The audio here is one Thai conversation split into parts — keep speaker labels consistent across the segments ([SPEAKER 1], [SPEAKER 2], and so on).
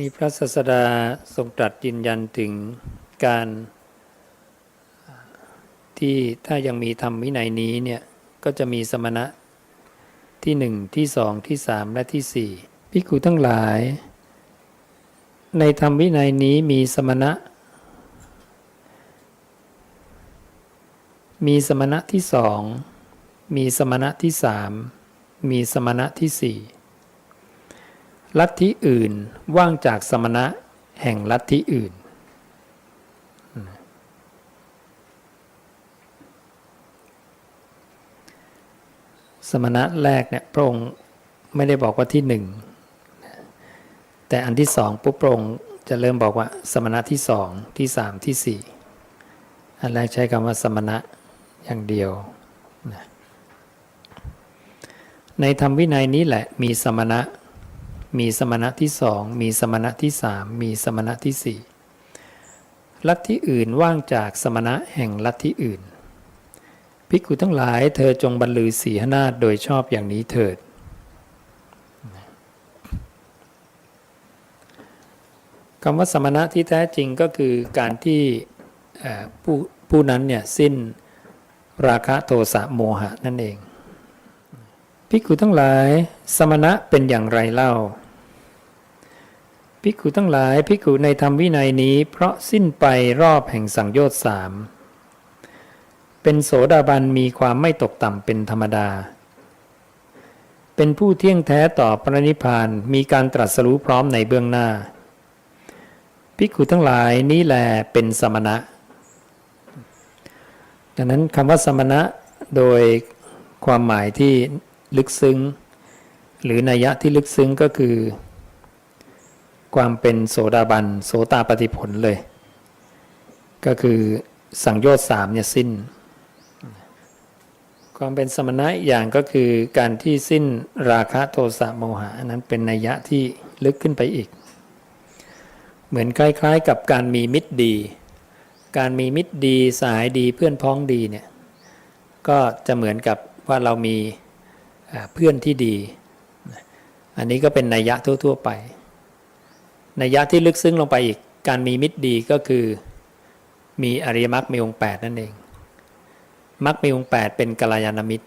[SPEAKER 1] นี่พระศาสดาทรงตรัสยืนยันถึงการที่ถ้ายังมีธรรมวินัยนี้เนี่ยก็จะมีสมณะที่หนึ่งที่สองที่สามและที่สี่ภิกขุทั้งหลาย ในธรรมวินัยนี้มีสมณะ มีสมณะที่สองมีสมณะที่สามมีสมณะที่สี่ ลัทธิอื่นว่างจากสมณะแห่งลัทธิอื่น สมณะแรกเนี่ยพระองค์ไม่ได้บอกว่าที่หนึ่ง แต่อันที่สองปุ๊บพระองค์จะเริ่มบอกว่าสมณะที่สองที่สามที่สี่อันแรกใช้คำว่าสมณะอย่างเดียวนะในธรรมวินัยนี้แหละมีสมณะ มีสมณะที่สองมีสมณะที่สามมีสมณะที่สี่ลัทธิอื่นว่างจากสมณะแห่งลัทธิอื่น ภิกขุทั้งหลายเธอจงบรรลือสีหนาฏโดยชอบอย่างนี้เถิด คำว่าสมณะที่แท้จริงก็คือการที่ผู้ผู้นั้นเนี่ยสิ้นราคะโทสะโมหะนั่นเองภิกขุทั้งหลาย สมณะเป็นอย่างไรเล่า ภิกขุทั้งหลายภิกขุในธรรมวินัยนี้ เพราะสิ้นไปรอบแห่งสังโยชน์สามเป็นโสดาบันมีความไม่ตกต่ำเป็นธรรมดา เป็นผู้เที่ยงแท้ต่อพระนิพพานมีการตรัสรู้พร้อมในเบื้องหน้า ภิกขุทั้งหลายนี้แลเป็นสมณะ ดังนั้นคำว่าสมณะโดยความหมายที่ลึกซึ้ง หรือนัยยะที่ลึกซึ้งก็คือ ความเป็นโสดาบันโสตาปฏิผลเลย ก็คือสังโยชน์สามเนี่ยสิ้น ความเป็นสมณะอีย่างก็คือการที่สิ้นราคะโทสะโมหะนั้นเป็นนัยยะที่ลึกขึ้นไปอีก เหมือนคล้ายๆกับการมีมิตรดี การมีมิตรดีสายดีเพื่อนพ้องดีเนี่ยก็จะเหมือนกับว่าเรามีเพื่อนที่ดี อันนี้ก็เป็นนัยยะทั่วๆไป นัยยะที่ลึกซึ้งลงไปอีก การมีมิตรดีก็คือมีอริยมรรคมีองค์แปดนั่นเองมรรคมีองค์แปดเป็นกัลยาณมิตร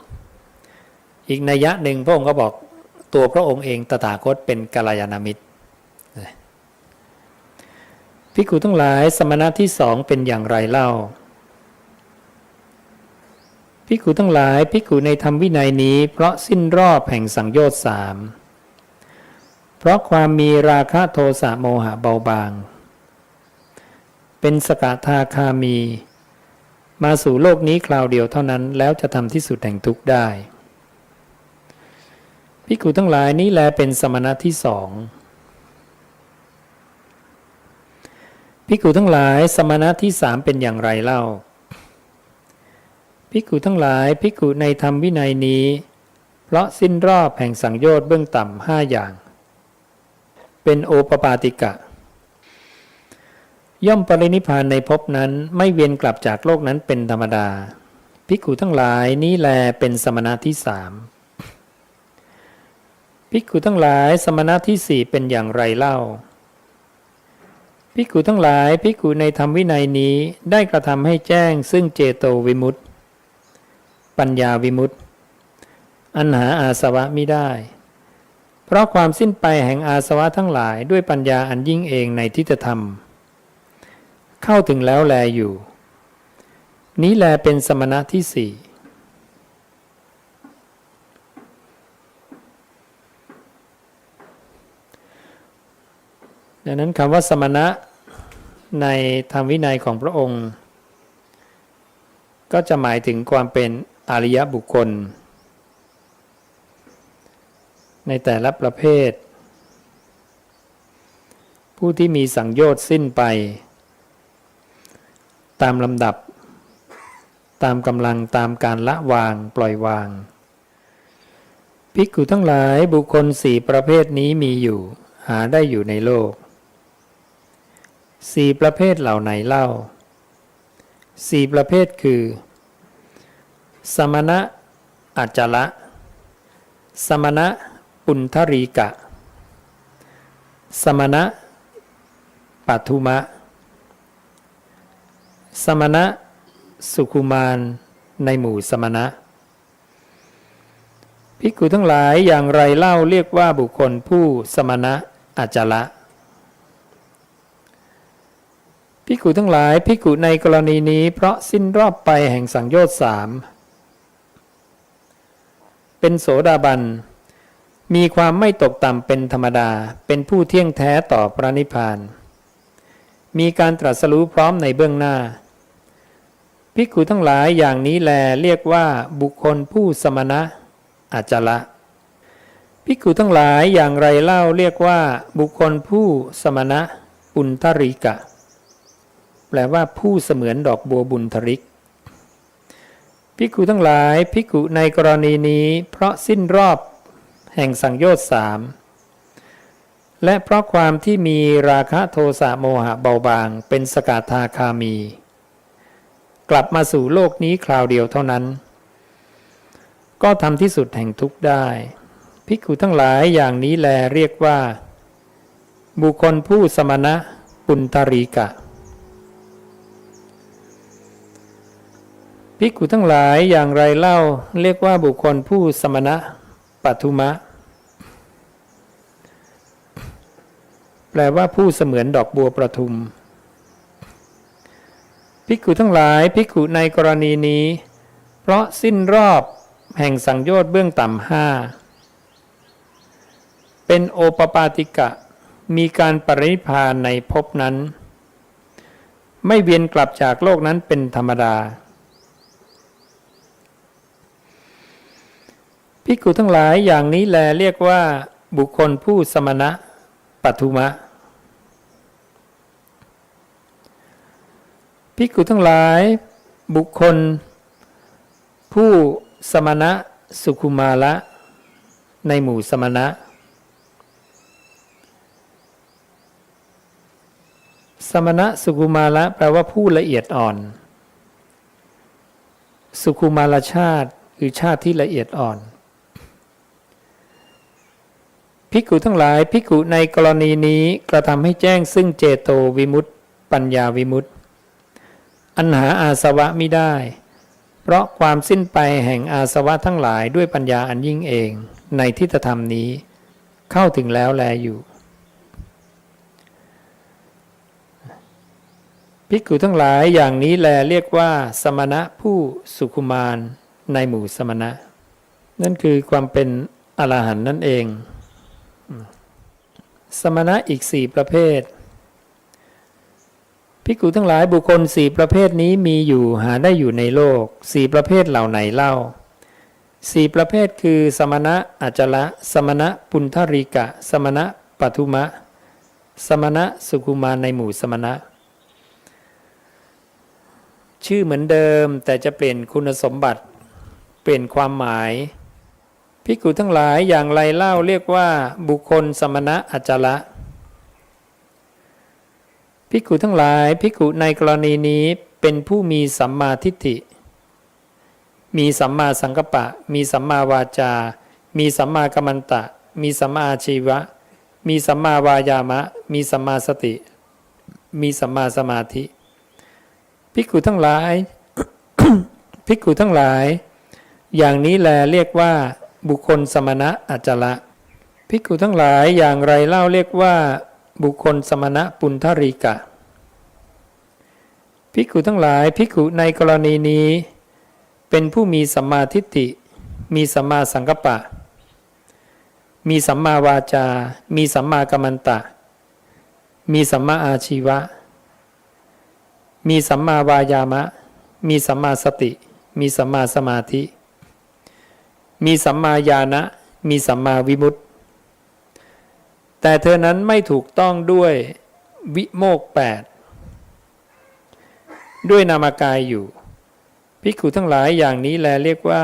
[SPEAKER 1] อีกนัยยะหนึ่งพระองค์ก็บอกตัวพระองค์เองตถาคตเป็นกัลยาณมิตรภิกขุทั้งหลายสมณะที่สองเป็นอย่างไรเล่าภิกขุทั้งหลายภิกขุในธรรมวินัยนี้ เพราะสิ้นรอบแห่งสังโยชน์สาม เพราะความมีราคะโทสะโมหะเบาบาง เป็นสกทาคามี มาสู่โลกนี้คราวเดียวเท่านั้นแล้วจะทำที่สุดแห่งทุกข์ได้ภิกุทั้งหลายนี้แลเป็นสมณะที่สองภิกุทั้งหลายสมณะที่สามเป็นอย่างไรเล่าภิกุทั้งหลายภิกุในธรรมวินัยนี้ เพราะสิ้นรอบแห่งสังโยชน์เบื้องต่ำห้าอย่าง เป็นโอปปาติกะ ย่อมปรินิพานในภพนั้นไม่เวียนกลับจากโลกนั้นเป็นธรรมดา ภิกขุทั้งหลายนี้แลเป็นสมณะที่สามภิกขุทั้งหลายสมณะที่สี่เป็นอย่างไรเล่า ภิกขุทั้งหลายภิกขุในธรรมวินัยนี้ได้กระทำให้แจ้งซึ่งเจโตวิมุตติ ปัญญาวิมุตติ อันหาอาสวะมิได้ เพราะความสิ้นไปแห่งอาสวะทั้งหลายด้วยปัญญาอันยิ่งเองในทิฏฐธรรม เข้าถึงแล้วแลอยู่ นี้แลเป็นสมณะที่สี่ดังนั้นคำว่าสมณะในธรรมวินัยของพระองค์ ก็จะหมายถึงความเป็นอริยบุคคล ในแต่ละประเภท ผู้ที่มีสังโยชน์สิ้นไป ตามลำดับ ตามกำลังตามการละวางปล่อยวาง ภิกขุทั้งหลายบุคคลสี่ประเภทนี้มีอยู่ หาได้อยู่ในโลกสี่ประเภทเหล่าไหนเล่าสี่ประเภทคือ สมณะอัจจละ สมณะ ปุณธรีกะ สมณะปัทุมะ สมณะสุขุมารในหมู่สมณะ ภิกขุทั้งหลายอย่างไรเล่าเรียกว่าบุคคลผู้สมณะอาจละภิกขุทั้งหลายภิกขุในกรณีนี้เพราะสิ้นรอบไปแห่งสังโยชน์สามเป็นโสดาบัน มีความไม่ตกต่ำเป็นธรรมดา เป็นผู้เที่ยงแท้ต่อพระนิพพาน มีการตรัสรู้พร้อมในเบื้องหน้า ภิกขุทั้งหลายอย่างนี้แลเรียกว่าบุคคลผู้สมณะอาจละ ภิกขุทั้งหลายอย่างไรเล่าเรียกว่า บุคคลผู้สมณะปุณทริกะ แปลว่าผู้เสมือนดอกบัวบุญทริกภิกขุทั้งหลายภิกขุในกรณีนี้ เพราะสิ้นรอบ แห่งสังโยชน์สามและเพราะความที่มีราคะโทสะโมหะเบาบางเป็นสกทาคามี กลับมาสู่โลกนี้คราวเดียวเท่านั้น ก็ทำที่สุดแห่งทุกข์ได้ ภิกขุทั้งหลายอย่างนี้แลเรียกว่า บุคคลผู้สมณะปุณตรีกะ ภิกขุทั้งหลายอย่างไรเล่าเรียกว่าบุคคลผู้สมณะ ปัทุมะ แปลว่าผู้เสมือนดอกบัวประทุม ภิกขุทั้งหลายภิกขุในกรณีนี้ เพราะสิ้นรอบแห่งสังโยชน์เบื้องต่ำห้าเป็นโอปปาติกะ มีการปรินิพพานในภพนั้น ไม่เวียนกลับจากโลกนั้นเป็นธรรมดา ภิกขุทั้งหลายอย่างนี้แลเรียกว่าบุคคลผู้สมณะปัทุมะภิกขุทั้งหลายบุคคล ผู้สมณะสุขุมาละในหมู่สมณะ สมณะสุขุมาละแปลว่าผู้ละเอียดอ่อน สุขุมาลชาติคือชาติที่ละเอียดอ่อน ภิกขุทั้งหลายภิกขุในกรณีนี้กระทำให้แจ้งซึ่งเจโตวิมุตติ ปัญญาวิมุตติ อันหาอาสวะไม่ได้ เพราะความสิ้นไปแห่งอาสวะทั้งหลายด้วยปัญญาอันยิ่งเองในทิฏฐธรรมนี้ เข้าถึงแล้วแลอยู่ภิกขุทั้งหลายอย่างนี้แลเรียกว่า สมณะผู้สุขุมารในหมู่สมณะ นั่นคือความเป็นอรหันต์นั่นเอง สมณะอีกสี่ประเภทภิกขุทั้งหลายบุคคลสี่ประเภทนี้มีอยู่หาได้อยู่ในโลกสี่ประเภทเหล่าไหนเล่าสี่ประเภทคือ สมณะอจละ สมณะปุณทริกะ สมณะปัทุมะ สมณะสุขุมาในหมู่สมณะ ชื่อเหมือนเดิมแต่จะเปลี่ยนคุณสมบัติ เปลี่ยนความหมาย ภิกขุทั้งหลายอย่างไรเล่าเรียกว่าบุคคลสมณะอจละภิกขุทั้งหลายภิกขุในกรณีนี้เป็นผู้มีสัมมาทิฏฐิ มีสัมมาสังกัปปะ มีสัมมาวาจา มีสัมมากัมมันตะ มีสัมมาอาชีวะ มีสัมมาวายามะ มีสัมมาสติ มีสัมมาสมาธิภิกขุทั้งหลายภิกขุทั้งหลาย อย่างนี้แลเรียกว่า บุคคลสมณะอาจละภิกขุทั้งหลายอย่างไรเล่าเรียกว่า บุคคลสมณะปุณทริกะ ภิกขุทั้งหลายภิกขุในกรณีนี้ เป็นผู้มีสัมมาทิฏฐิ มีสัมมาสังกัปปะ มีสัมมาวาจา มีสัมมากัมมันตะ มีสัมมาอาชีวะ มีสัมมาวายามะ มีสัมมาสติ มีสัมมาสมาธิ มีสัมมาญาณะมีสัมมาวิมุตติ แต่เธอนั้นไม่ถูกต้องด้วยวิโมกแปดด้วยนามกายอยู่ภิกขุทั้งหลายอย่างนี้แลเรียกว่า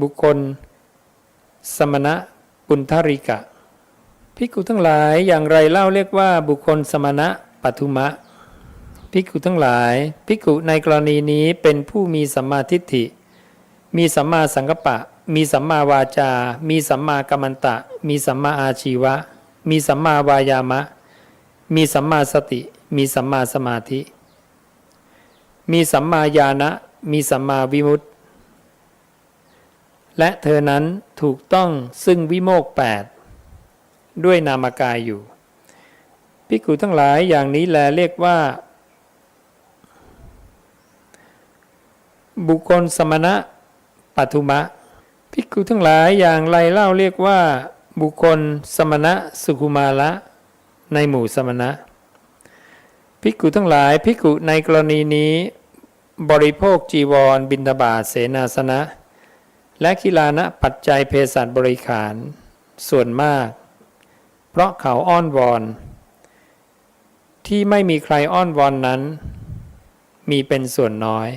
[SPEAKER 1] บุคคล สมณะปุณทริกะภิกขุทั้งหลายอย่างไรเล่าเรียกว่า บุคคลสมณะปัทุมะภิกขุทั้งหลายภิกขุในกรณีนี้เป็นผู้มีสัมมาทิฏฐิ มีสัมมาสังกัปปะ มีสัมมาวาจา มีสัมมากัมมันตะ มีสัมมาอาชีวะ มีสัมมาวายามะ มีสัมมาสติ มีสัมมาสมาธิ มีสัมมาญาณะ มีสัมมาวิมุตติ และเธอนั้นถูกต้องซึ่งวิโมกแปดด้วยนามกายอยู่ภิกขุทั้งหลายอย่างนี้แลเรียกว่า บุคคลสมณะปัทุมะ ภิกขุทั้งหลายอย่างไรเล่าเรียกว่า บุคคลสมณะสุขุมาละ ในหมู่สมณะ ภิกขุทั้งหลายภิกขุในกรณีนี้ บริโภคจีวร บินทบาทเสนาสนะ และกีฬานะปัจจัยเภสัชบริขาร ส่วนมาก เพราะเขาอ้อนวอน ที่ไม่มีใครอ้อนวอนนั้น มีเป็นส่วนน้อย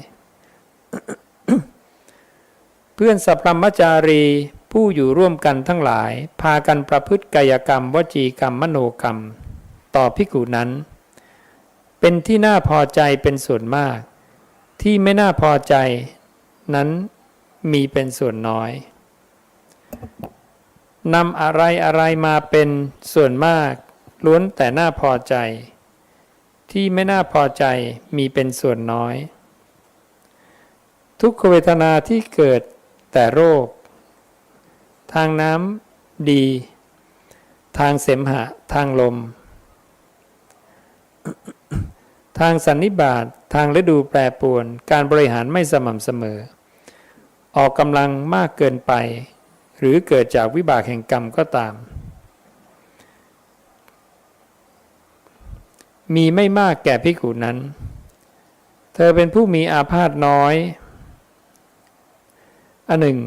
[SPEAKER 1] เพื่อนสัพพมจารีผู้อยู่ร่วมกันทั้งหลาย พากันประพฤติกายกรรม วจีกรรมมโนกรรม ต่อพิกุนั้น เป็นที่น่าพอใจเป็นส่วนมาก ที่ไม่น่าพอใจ นั้นมีเป็นส่วนน้อยนำอะไรอะไรมาเป็นส่วนมาก ล้วนแต่น่าพอใจ ที่ไม่น่าพอใจมีเป็นส่วนน้อย ทุกขเวทนาที่เกิด แต่โรค ทางน้ำดี ทางเสมหะ ทางลม ทางสันนิบาตทางฤดูแปรปรวน การบริหารไม่สม่ำเสมอ ออกกำลังมากเกินไป หรือเกิดจากวิบากแห่งกรรมก็ตาม มีไม่มากแก่พิกุนั้น เธอเป็นผู้มีอาพาธน้อย อันหนึ่ง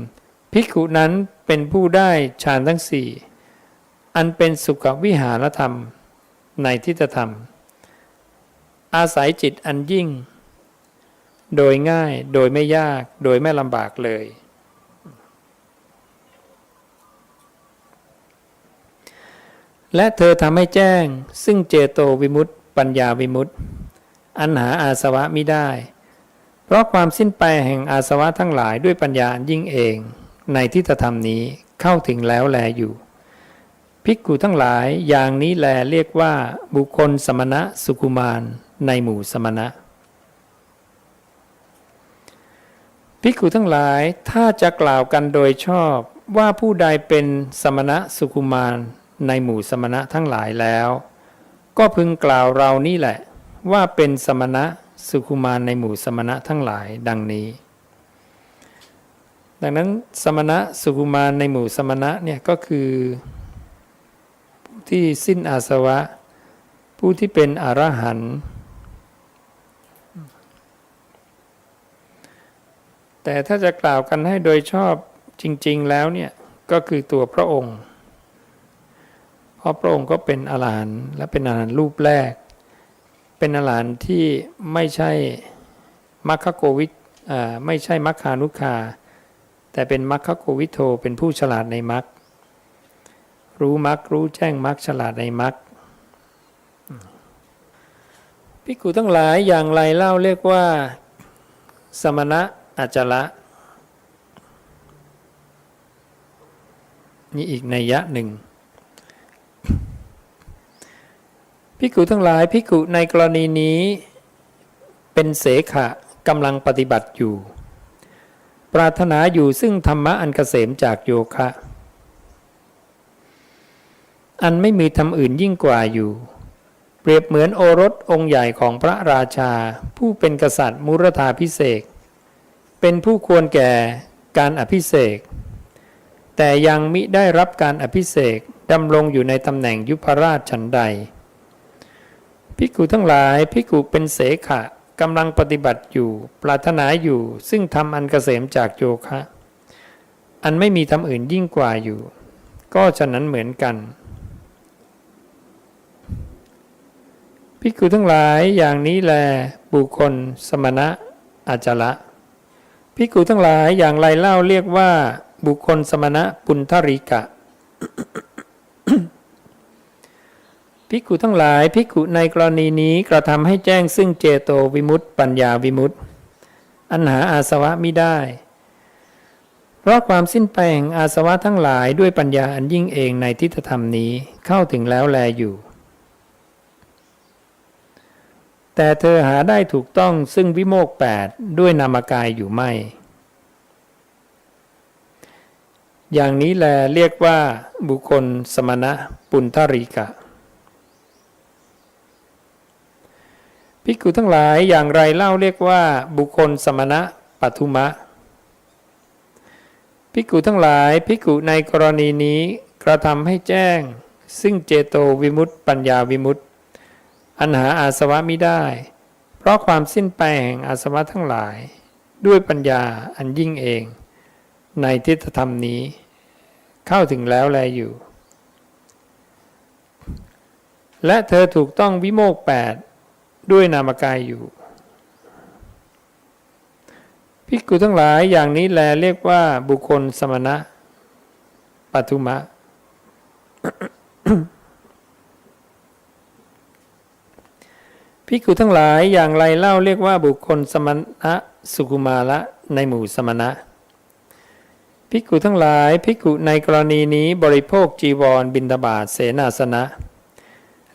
[SPEAKER 1] ภิกขุนั้นเป็นผู้ได้ฌานทั้งสี่อันเป็นสุขวิหารธรรมในทิฏฐธรรม อาศัยจิตอันยิ่ง โดยง่ายโดยไม่ยากโดยไม่ลำบากเลย และเธอทำให้แจ้งซึ่งเจโตวิมุตติปัญญาวิมุตติอันหาอาสวะมิได้ เพราะความสิ้นไปแห่งอาสวะทั้งหลายด้วยปัญญาอันยิ่งเอง ในทิฏฐธรรมนี้เข้าถึงแล้วแลอยู่ภิกขุทั้งหลายอย่างนี้แลเรียกว่าบุคคลสมณะสุกุมารในหมู่สมณะภิกขุทั้งหลายถ้าจะกล่าวกันโดยชอบว่าผู้ใดเป็นสมณะสุกุมารในหมู่สมณะทั้งหลายแล้ว ก็พึงกล่าวเรานี่แหละ ว่าเป็นสมณะ สุกุมารในหมู่สมณะทั้งหลายดังนี้ ดังนั้นสมณะสุกุมารในหมู่สมณะเนี่ยก็คือผู้ที่สิ้นอาสวะ ผู้ที่เป็นอรหันต์แต่ถ้าจะกล่าวกันให้โดยชอบจริง ๆ แล้วเนี่ยก็คือตัวพระองค์ เพราะพระองค์ก็เป็นอรหันต์และเป็นอรหันต์รูปแรก เป็นอรหันต์ที่ไม่ใช่มัคคโกวิทไม่ใช่มัคคานุคา แต่เป็นมัคคโกวิโทเป็นผู้ฉลาดในมัครู้มัครู้แจ้งมัคฉลาดในมัคพิกุทั้งหลายอย่างไรเล่าเรียกว่า สมณะอาจละนี่อีกนัยยะหนึ่ง พิกุทั้งหลายพิกุในกรณีนี้เป็นเสขะกำลังปฏิบัติอยู่ ปรารถนาอยู่ซึ่งธรรมะอันเกษมจากโยคะ อันไม่มีธรรมอื่นยิ่งกว่าอยู่ เปรียบเหมือนโอรสองค์ใหญ่ของพระราชา ผู้เป็นกษัตริย์มุรธาพิเศษเป็นผู้ควรแก่การอภิเษกแต่ยังมิได้รับการอภิเษกดำรงอยู่ในตำแหน่งยุพราชฉันใด ภิกขุทั้งหลายภิกขุเป็นเสขะกำลังปฏิบัติอยู่ ปรารถนาอยู่ ซึ่งทำอันเกษมจากโยคะ อันไม่มีทำอื่นยิ่งกว่าอยู่ ก็ฉะนั้นเหมือนกันภิกขุทั้งหลายอย่างนี้แล บุคคล สมณะอาจละภิกขุทั้งหลายอย่างไรเล่าเรียกว่า บุคคลสมณะปุณธริกะ ภิกขุทั้งหลายภิกขุในกรณีนี้กระทำให้แจ้งซึ่งเจโตวิมุตติ ปัญญาวิมุตติ อันหาอาสวะไม่ได้ เพราะความสิ้นไปแห่งอาสวะทั้งหลายด้วยปัญญาอันยิ่งเองในทิฏฐธรรมนี้เข้าถึงแล้วแลอยู่ แต่เธอหาได้ถูกต้องซึ่งวิโมกแปดด้วยนามกายอยู่ไม่ อย่างนี้แลเรียกว่าบุคคลสมณะปุณทริกะ ภิกขุทั้งหลายอย่างไรเล่าเรียกว่าบุคคลสมณะปัทุมะ ภิกขุทั้งหลายภิกขุในกรณีนี้กระทำให้แจ้ง ซึ่งเจโตวิมุตติ ปัญญาวิมุตติ อันหาอาสวะมิได้ เพราะความสิ้นไปแห่งอาสวะทั้งหลาย ด้วยปัญญาอันยิ่งเอง ในทิฏฐธรรมนี้ เข้าถึงแล้วแลอยู่ และเธอถูกต้องวิโมกแปด ด้วยนามกายอยู่ภิกขุทั้งหลายอย่างนี้แลเรียกว่าบุคคลสมณะปัทุมะ ภิกขุทั้งหลายอย่างไรเล่าเรียกว่าบุคคลสมณะสุกุมาละในหมู่สมณะ ภิกขุทั้งหลายภิกขุในกรณีนี้บริโภคจีวรบินทบาทเสนาสนะ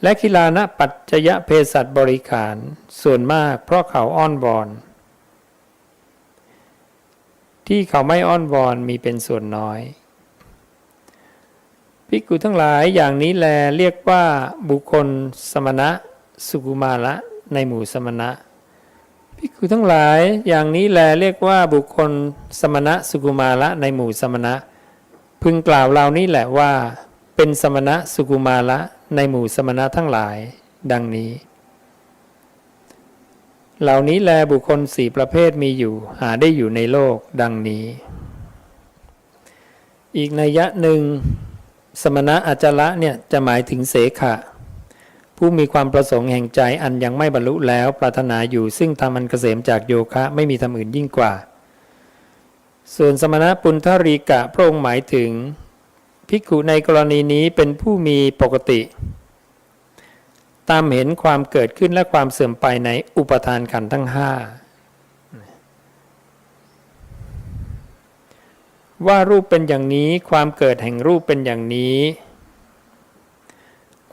[SPEAKER 1] และคิลานะปัจจยะเพศัตบริขาร ส่วนมากเพราะเขาอ้อนวอน ที่เขาไม่อ้อนวอนมีเป็นส่วนน้อยภิกขุทั้งหลายอย่างนี้แลเรียกว่าบุคคลสมณะ สุกุมาละในหมู่สมณะภิกขุทั้งหลายอย่างนี้แลเรียกว่าบุคคลสมณะสุกุมาละในหมู่สมณะ พึงกล่าวเหล่านี้แหละว่า เป็นสมณะสุกุมาละในหมู่สมณะทั้งหลาย ดังนี้ เหล่านี้แลบุคคลสี่ประเภทมีอยู่หาได้อยู่ในโลกดังนี้ อีกนัยยะหนึ่ง สมณะอาจละเนี่ยจะหมายถึงเสขะ ผู้มีความประสงค์แห่งใจอันยังไม่บรรลุแล้วปรารถนาอยู่ซึ่งทำอันเกษมจากโยคะไม่มีทำอื่นยิ่งกว่า ส่วนสมณะปุณธรีกะพระองค์หมายถึง ภิกขุในกรณีนี้เป็นผู้มีปกติ ตามเห็นความเกิดขึ้นและความเสื่อมไปในอุปทานขันทั้งห้าว่ารูปเป็นอย่างนี้ ความเกิดแห่งรูปเป็นอย่างนี้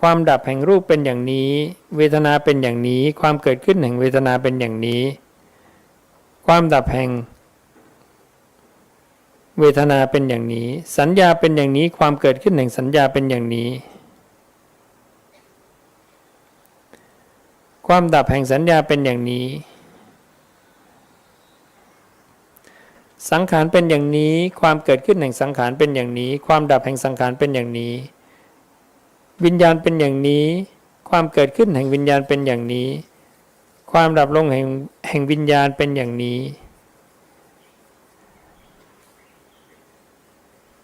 [SPEAKER 1] ความดับแห่งรูปเป็นอย่างนี้ เวทนาเป็นอย่างนี้ ความเกิดขึ้นแห่งเวทนาเป็นอย่างนี้ ความดับแห่ง เวทนาเป็นอย่างนี้ สัญญาเป็นอย่างนี้ความเกิดขึ้นแห่งสัญญาเป็นอย่างนี้ ความดับแห่งสัญญาเป็นอย่างนี้ สังขารเป็นอย่างนี้ ความเกิดขึ้นแห่งสังขารเป็นอย่างนี้ ความดับแห่งสังขารเป็นอย่างนี้ วิญญาณเป็นอย่างนี้ ความเกิดขึ้นแห่งวิญญาณเป็นอย่างนี้ ความดับลงแห่งแห่งวิญญาณเป็นอย่างนี้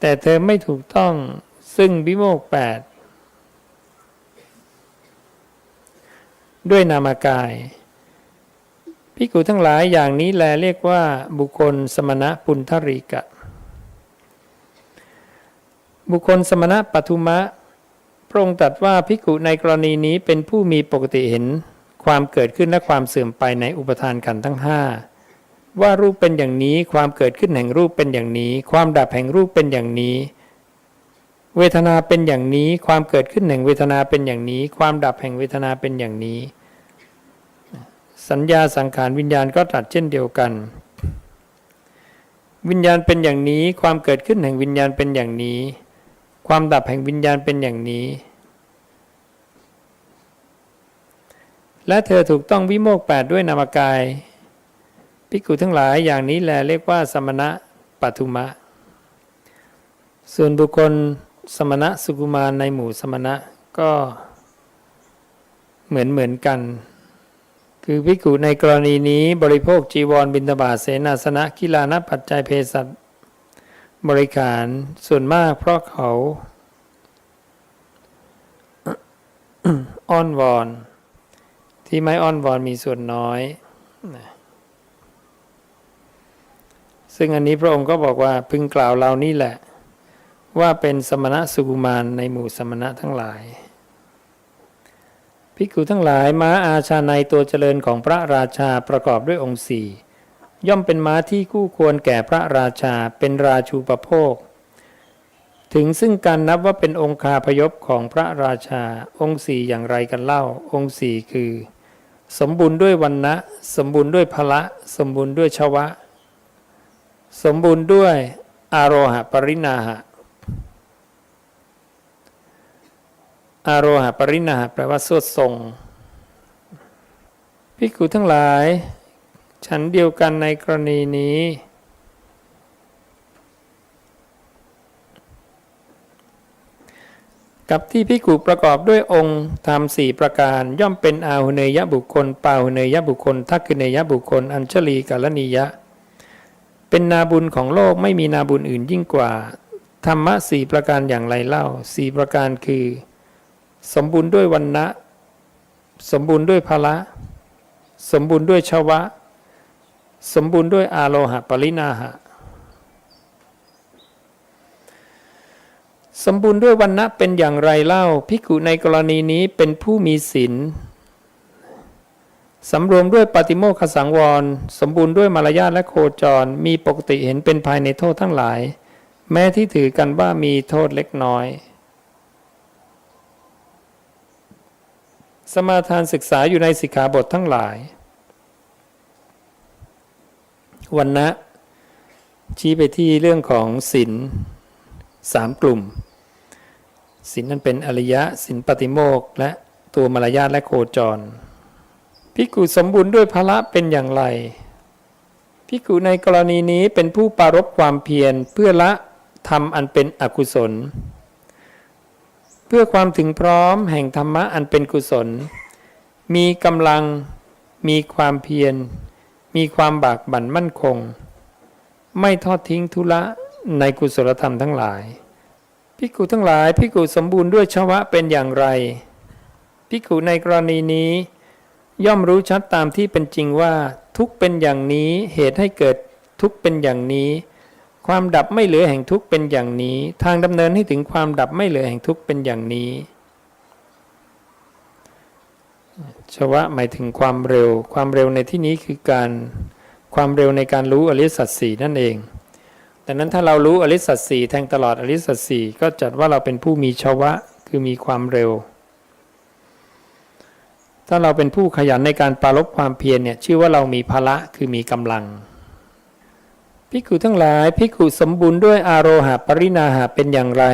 [SPEAKER 1] แต่เธอไม่ถูกต้องซึ่งวิโมกแปดด้วยนามกายภิกุทั้งหลายอย่างนี้แลเรียกว่าบุคคลสมณะปุณธริกะ บุคคลสมณะปัทุมะพระองค์ตรัสว่าภิกุในกรณีนี้เป็นผู้มีปกติเห็นความเกิดขึ้นและความเสื่อมไปในอุปทานขันธ์ทั้งห้า ว่ารูปเป็นอย่างนี้ ความเกิดขึ้นแห่งรูปเป็นอย่างนี้ ความดับแห่งรูปเป็นอย่างนี้ เวทนาเป็นอย่างนี้ ความเกิดขึ้นแห่งเวทนาเป็นอย่างนี้ ความดับแห่งเวทนาเป็นอย่างนี้ สัญญาสังขารวิญญาณก็ตรัสเช่นเดียวกัน วิญญาณเป็นอย่างนี้ ความเกิดขึ้นแห่งวิญญาณเป็นอย่างนี้ ความดับแห่งวิญญาณเป็นอย่างนี้และเธอถูกต้องวิโมกแปดด้วยนามกาย ภิกขุทั้งหลายอย่างนี้แลเรียกว่าสมณะปัทุมะ ส่วนบุคคลสมณะสุกุมารในหมู่สมณะก็เหมือนเหมือนกัน คือภิกขุในกรณีนี้บริโภคจีวรบินตบาเสนาสนะกิลานปัจจัยเพศัตบริขารส่วนมากเพราะเขาอ้อนวอน ที่ไม่อ้อนวอนมีส่วนน้อยนะ ซึ่งอันนี้พระองค์ก็บอกว่าพึงกล่าวเรานี่แหละ ว่าเป็นสมณะสุกุมารในหมู่สมณะทั้งหลายภิกขุทั้งหลายม้าอาชาในตัวเจริญของพระราชาประกอบด้วยองค์สี่ย่อมเป็นม้าที่คู่ควรแก่พระราชาเป็นราชูปโภค ถึงซึ่งการนับว่าเป็นองค์คาพยพของพระราชาองค์สี่อย่างไรกันเล่า องค์สี่คือ สมบูรณ์ด้วยวันนะสมบูรณ์ด้วยพละ สมบูรณ์ด้วยชวะ สมบูรณ์ด้วยอารหะปรินาหะอารหะปรินาหะแปลว่าสวดทรงภิกขุทั้งหลาย ฉันเดียวกันในกรณีนี้ กับที่พิกุประกอบด้วยองค์ธรรมสี่ประการย่อมเป็นอาหุเนยบุคคลปาหุเนยบุคคลทักขิเนยบุคคล อัญชลีกาลนียะ เป็นนาบุญของโลกไม่มีนาบุญอื่นยิ่งกว่า ธรรมะสี่ประการอย่างไรเล่าสี่ประการคือ สมบูรณ์ด้วยวันนะสมบูรณ์ด้วยภละ สมบูรณ์ด้วยชวะ สมบูรณ์ด้วยอาโลหะปรินาหะ สมบูรณ์ด้วยวันนะเป็นอย่างไรเล่าภิกขุในกรณีนี้เป็นผู้มีศีล สำรวมด้วยปฏิโมขสังวร สมบูรณ์ด้วยมารยาทและโคจร มีปกติเห็นเป็นภายในโทษทั้งหลาย แม้ที่ถือกันว่ามีโทษเล็กน้อย สมาทานศึกษาอยู่ในสิกขาบททั้งหลาย วันนะชี้ไปที่เรื่องของศีลสามกลุ่มศีลนั้นเป็นอริยะศีลปฏิโมกและตัวมารยาทและโคจร พิกุสมบูรณ์ด้วยพละเป็นอย่างไรพิกุในกรณีนี้เป็นผู้ปรารบความเพียรเพื่อละทำอันเป็นอกุศล เพื่อความถึงพร้อมแห่งธรรมะอันเป็นกุศล มีกำลัง มีความเพียร มีความบากบั่นมั่นคง ไม่ทอดทิ้งธุระในกุศลธรรมทั้งหลายพิกุทั้งหลายพิกุสมบูรณ์ด้วยชวะเป็นอย่างไรพิกุในกรณีนี้ ย่อมรู้ชัดตามที่เป็นจริงว่า ทุกเป็นอย่างนี้เหตุให้เกิดทุกเป็นอย่างนี้ ความดับไม่เหลือแห่งทุกเป็นอย่างนี้ ทางดำเนินให้ถึงความดับไม่เหลือแห่งทุกเป็นอย่างนี้ชวะหมายถึงความเร็ว ความเร็วในที่นี้คือการความเร็วในการรู้อริสัจสี่นั่นเองดังนั้นถ้าเรารู้อริสัตสีแทงตลอดอริสัตสีก็จัดว่าเราเป็นผู้มีชวะคือมีความเร็ว ถ้าเราเป็นผู้ขยันในการปรารบความเพียรเนี่ยชื่อว่าเรามีพละคือมีกำลังพิกุทั้งหลายพิกุสมบูรณ์ด้วยอารโรหะปรินาหะเป็นอย่างไร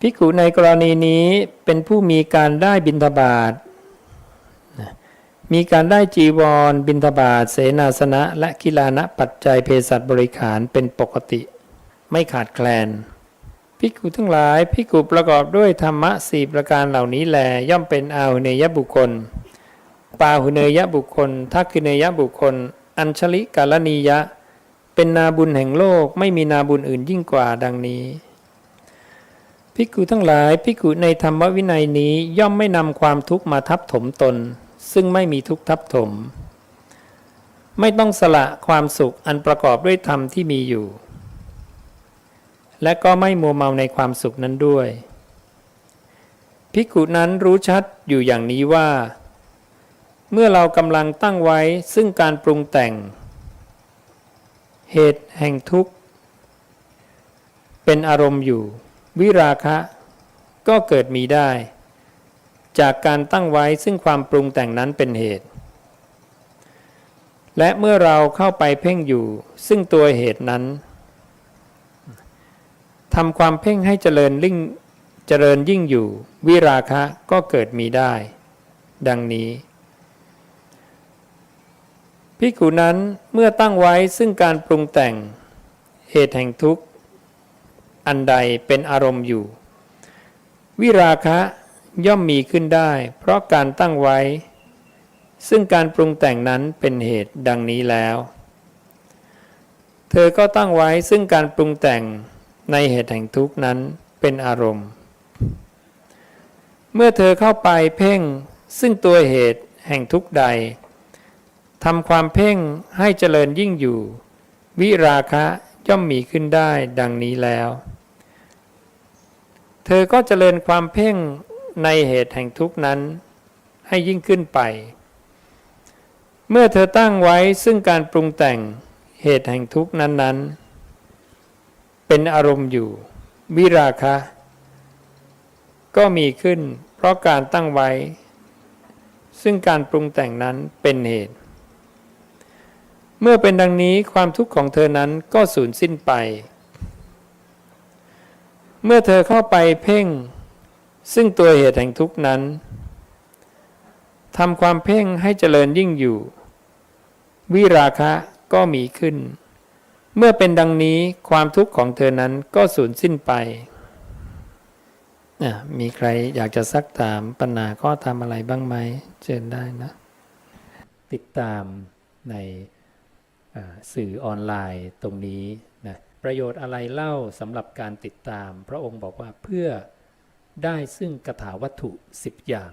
[SPEAKER 1] พิกุในกรณีนี้เป็นผู้มีการได้บิณฑบาตมีการได้จีวร บินทบาทเสนาสนะ และกิลานะปัจจัยเภสัชบริขารเป็นปกติ ไม่ขาดแคลน พิกุทั้งหลายพิกุประกอบด้วยธรรมะสี่ประการเหล่านี้แลย่อมเป็นอาหุเนยบุคคล ปาหุเนยบุคคลทักขิเนยบุคคล อัญชลิกาลนียะ เป็นนาบุญแห่งโลกไม่มีนาบุญอื่นยิ่งกว่าดังนี้พิกุทั้งหลายพิกุในธรรมวินัยนี้ย่อมไม่นำความทุกข์มาทับถมตน ซึ่งไม่มีทุกข์ทับถม ไม่ต้องสละความสุขอันประกอบด้วยธรรมที่มีอยู่ และก็ไม่มัวเมาในความสุขนั้นด้วย ภิกขุนั้นรู้ชัดอยู่อย่างนี้ว่า เมื่อเรากำลังตั้งไว้ซึ่งการปรุงแต่ง เหตุแห่งทุกข์ เป็นอารมณ์อยู่ วิราคะ ก็เกิดมีได้ จากการตั้งไว้ซึ่งความปรุงแต่งนั้นเป็นเหตุและเมื่อเราเข้าไปเพ่งอยู่ซึ่งตัวเหตุนั้น ทำความเพ่งให้เจริญลิ่งเจริญยิ่งอยู่ วิราคะก็เกิดมีได้ ดังนี้พิกุนั้นเมื่อตั้งไว้ซึ่งการปรุงแต่งเหตุแห่งทุกข์ อันใดเป็นอารมณ์อยู่ วิราคะย่อมมีขึ้นได้ เพราะการตั้งไว้ ซึ่งการปรุงแต่งนั้นเป็นเหตุดังนี้แล้ว เธอก็ตั้งไว้ซึ่งการปรุงแต่ง ในเหตุแห่งทุกนั้นเป็นอารมณ์ เมื่อเธอเข้าไปเพ่งซึ่งตัวเหตุแห่งทุกใดทำความเพ่งให้เจริญยิ่งอยู่ วิราคะย่อมมีขึ้นได้ดังนี้แล้ว เธอก็เจริญความเพ่งในเหตุแห่งทุกนั้น ให้ยิ่งขึ้นไป เมื่อเธอตั้งไว้ซึ่งการปรุงแต่งเหตุแห่งทุกนั้นๆ เป็นอารมณ์อยู่ วิราคะ ก็มีขึ้น เพราะการตั้งไว้ ซึ่งการปรุงแต่งนั้นเป็นเหตุ เมื่อเป็นดังนี้ความทุกข์ของเธอนั้นก็สูญสิ้นไป เมื่อเธอเข้าไปเพ่ง ซึ่งตัวเหตุแห่งทุกข์นั้นทำความเพ่งให้เจริญยิ่งอยู่ วิราคะก็มีขึ้น เมื่อเป็นดังนี้ความทุกข์ของเธอนั้นก็สูญสิ้นไปอะมีใครอยากจะซักถามปัญหาข้อทำอะไรบ้างไหมเชิญได้นะ
[SPEAKER 2] ติดตามในสื่อออนไลน์ตรงนี้นะประโยชน์อะไรเล่าสำหรับการติดตาม พระองค์บอกว่าเพื่อได้ซึ่งกถาวัตถุ 10 อย่าง